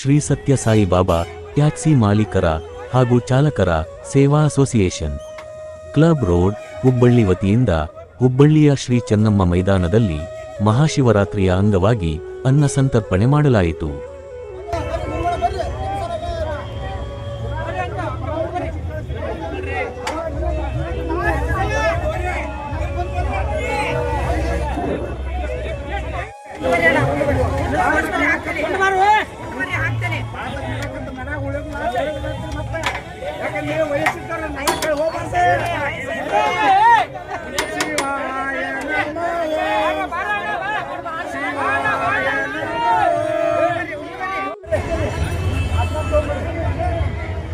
ಶ್ರೀ ಸತ್ಯ ಸಾಯಿಬಾಬಾ ಟ್ಯಾಕ್ಸಿ ಮಾಲೀಕರ ಹಾಗೂ ಚಾಲಕರ ಸೇವಾ ಅಸೋಸಿಯೇಷನ್. ಕ್ಲಬ್ ರೋಡ್, ಹುಬ್ಬಳ್ಳಿ ವತಿಯಿಂದ ಹುಬ್ಬಳ್ಳಿಯ ಶ್ರೀ ಚೆನ್ನಮ್ಮ ಮೈದಾನದಲ್ಲಿ ಮಹಾಶಿವರಾತ್ರಿಯ ಅಂಗವಾಗಿ ಅನ್ನ ಸಂತರ್ಪಣೆ ಮಾಡಲಾಯಿತು. ಮಾಡುವ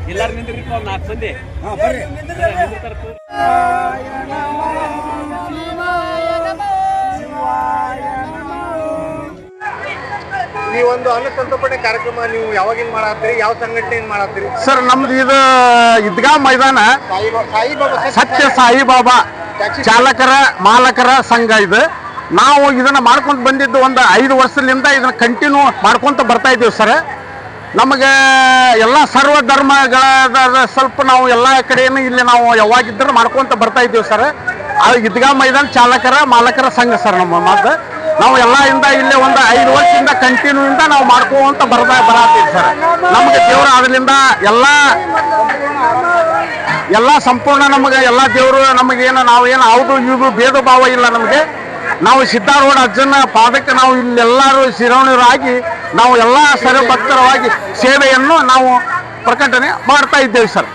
ಎಲ್ಲಾರು ಒಂದ್ ನಾಲ್ಕು ಮಂದಿ ಶಿವಾಯ ಈ ಒಂದು ಅನ್ನ ಸಂತರ್ಪಣೆ ಕಾರ್ಯಕ್ರಮ ನೀವು ಯಾವಾಗಿಂದ ಮಾಡತ್ತೀರಿ? ಯಾವ ಸಂಘಟನೆಯಿಂದ ಮಾಡತ್ತೀರಿ? ಸರ್ ನಮ್ದು ಇದು ಇದ್ಗಾ ಮೈದಾನ. ಸಾಯಿಬಾಬಾ ಸತ್ಯ ಸಾಯಿಬಾಬಾ ಚಾಲಕರ ಮಾಲಕರ ಸಂಘ ಇದು. ನಾವು ಇದನ್ನ ಮಾಡ್ಕೊಂತ ಬಂದಿದ್ದು ಒಂದು ಐದು ವರ್ಷದಿಂದ ಇದನ್ನ ಕಂಟಿನ್ಯೂ ಮಾಡ್ಕೊಂತ ಬರ್ತಾ ಇದ್ದೀವಿ ಸರ್. ನಮಗೆ ಎಲ್ಲ ಸರ್ವ ಧರ್ಮಗಳ ಸ್ವಲ್ಪ ನಾವು ಎಲ್ಲ ಕಡೆಯನ್ನು ಇಲ್ಲಿ ನಾವು ಯಾವಾಗಿದ್ದರೂ ಮಾಡ್ಕೊಂತ ಬರ್ತಾ ಇದ್ದೀವಿ ಸರ್. ಆ ಇದ್ಗಾ ಮೈದಾನ ಚಾಲಕರ ಮಾಲಕರ ಸಂಘ ಸರ್ ನಮ್ಮ ಮಾತು. ನಾವು ಎಲ್ಲ ಇಂದ ಇಲ್ಲೇ ಒಂದು ಐದು ವರ್ಷದಿಂದ ಕಂಟಿನ್ಯೂ ಇಂದ ನಾವು ಮಾಡ್ಕೊಂತ ಬರದ ಬರತ್ತೀವಿ ಸರ್ ನಮ್ಗೆ ದೇವರ ಅದರಿಂದ ಎಲ್ಲ ಎಲ್ಲ ಸಂಪೂರ್ಣ ನಮಗೆ ಎಲ್ಲ ದೇವರು ನಮಗೇನು ನಾವು ಏನು ಯಾವುದು ಇದು ಭೇದ ಭಾವ ಇಲ್ಲ ನಮಗೆ. ನಾವು ಸಿದ್ಧಾರೂಢ ಅಜ್ಜನ ಪಾದಕ್ಕೆ ನಾವು ಇಲ್ಲೆಲ್ಲರೂ ಶಿರೋಣರಾಗಿ ನಾವು ಎಲ್ಲ ಸರ್ವಭಕ್ತರವಾಗಿ ಸೇವೆಯನ್ನು ನಾವು ಪ್ರಕಟಣೆ ಮಾಡ್ತಾ ಇದ್ದೇವೆ ಸರ್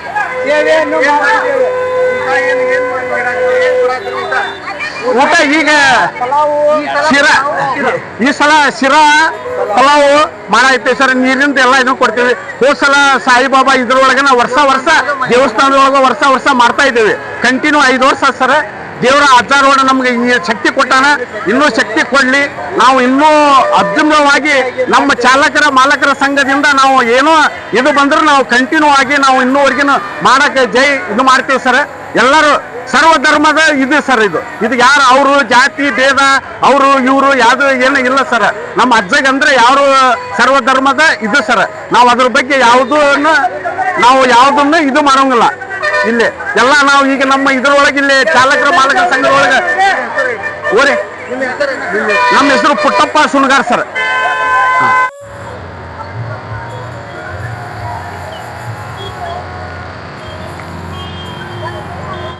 ಊಟ ಈಗ ಶಿರಾ, ಈ ಸಲ ಶಿರ, ಪಲಾವು ಮಾಡೈತೆ ಸರ್ ನೀರಿಂದ ಎಲ್ಲ ಇದು ಕೊಡ್ತೀವಿ. ಹೋದ್ ಸಲ ಸಾಯಿಬಾಬಾ ಇದ್ರೊಳಗೆ ನಾವು ವರ್ಷ ವರ್ಷ ದೇವಸ್ಥಾನದೊಳಗೆ ವರ್ಷ ವರ್ಷ ಮಾಡ್ತಾ ಇದ್ದೇವೆ. ಕಂಟಿನ್ಯೂ ಐದು ವರ್ಷ ಸರ್. ದೇವರ ಆಚಾರವನ್ನು ನಮ್ಗೆ ಶಕ್ತಿ ಕೊಟ್ಟಾನ. ಇನ್ನೂ ಶಕ್ತಿ ಕೊಡ್ಲಿ. ನಾವು ಇನ್ನೂ ಅದ್ಭುತವಾಗಿ ನಮ್ಮ ಚಾಲಕರ ಮಾಲಕರ ಸಂಘದಿಂದ ನಾವು ಏನೋ ಇದು ಬಂದ್ರೆ ನಾವು ಕಂಟಿನ್ಯೂ ಆಗಿ ನಾವು ಇನ್ನೂವರೆಗಿನ ಮಾಡಕ್ಕೆ ಜೈ ಇದು ಮಾಡ್ತೀವಿ ಸರ್. ಎಲ್ಲರೂ ಸರ್ವ ಧರ್ಮದ ಇದು ಸರ್ ಇದು. ಇದು ಯಾರು ಅವರು, ಜಾತಿ, ಭೇದ, ಅವರು, ಇವರು, ಯಾವುದು ಏನು ಇಲ್ಲ ಸರ್. ನಮ್ಮ ಅಜ್ಜಗೆ ಅಂದ್ರೆ ಯಾರು ಸರ್ವ ಧರ್ಮದ ಇದು ಸರ್. ನಾವು ಅದ್ರ ಬಗ್ಗೆ ಯಾವುದನ್ನು, ನಾವು ಯಾವುದನ್ನು ಇದು ಮಾಡೋಂಗಿಲ್ಲ. ಇಲ್ಲಿ ಎಲ್ಲ ನಾವು ಈಗ ನಮ್ಮ ಇದ್ರೊಳಗೆ ಇಲ್ಲಿ ಚಾಲಕರ ಮಾಲಕರ ಸಂಘದೊಳಗೆ. ಓರಿ, ನಮ್ಮ ಹೆಸರು ಪುಟ್ಟಪ್ಪ ಸುಣಗಾರ್ ಸರ್.